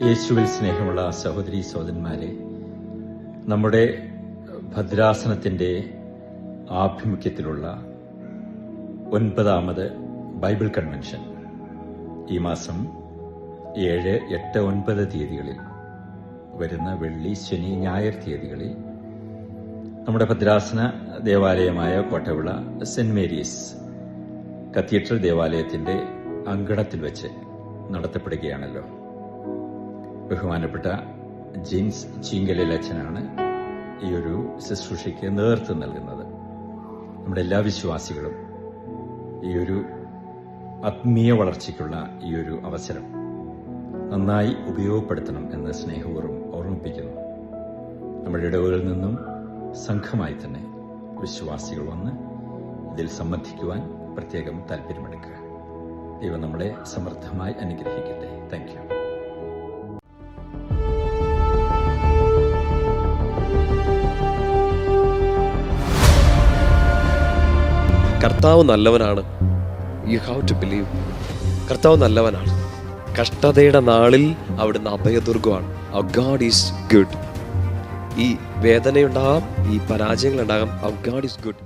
യേശുവിൽ സ്നേഹമുള്ള സഹോദരി സഹോദരന്മാരെ നമ്മുടെ ഭദ്രാസനത്തിന്റെ ആഭിമുഖ്യത്തിലുള്ള ഒൻപതാമത് ബൈബിൾ കൺവെൻഷൻ ഈ മാസം ഏഴ് എട്ട് ഒൻപത് തീയതികളിൽ വരുന്ന വെള്ളി ശനി ഞായർ തീയതികളിൽ നമ്മുടെ ഭദ്രാസന ദേവാലയമായ കോട്ടവിള സെന്റ് മേരീസ് കത്തീഡ്രൽ ദേവാലയത്തിന്റെ അങ്കണത്തിൽ വെച്ച് നടത്തപ്പെടുകയാണല്ലോ. ബഹുമാനപ്പെട്ട ജെയിംസ് ചീങ്കലിൽ അച്ഛനാണ് ഈ ഒരു ശുശ്രൂഷയ്ക്ക് നേതൃത്വം നൽകുന്നത്. നമ്മുടെ എല്ലാ വിശ്വാസികളും ഈ ഒരു ആത്മീയ വളർച്ചയ്ക്കുള്ള ഈ ഒരു അവസരം നന്നായി ഉപയോഗപ്പെടുത്തണം എന്ന് സ്നേഹപൂർവം ഓർമ്മിപ്പിക്കുന്നു. നമ്മുടെ ഇടവുകളിൽ നിന്നും സംഘമായി തന്നെ വിശ്വാസികൾ വന്ന് ഇതിൽ സംബന്ധിക്കുവാൻ പ്രത്യേകം താല്പര്യമെടുക്കുക. ദൈവം നമ്മളെ സമൃദ്ധമായി അനുഗ്രഹിക്കട്ടെ. താങ്ക് യു കർത്താവ് നല്ലവനാണ്. യു ഹാവ് ടു ബിലീവ് കർത്താവ് നല്ലവനാണ്. കഷ്ടതയുടെ നാളിൽ അവിടുന്ന് അഭയദുർഗമാണ്. ഗാഡ് ഈസ് ഗുഡ് ഈ വേദനയുണ്ടാകാം ഈ പരാജയങ്ങളുണ്ടാകാം. ഔ ഗാഡ് ഈസ് ഗുഡ്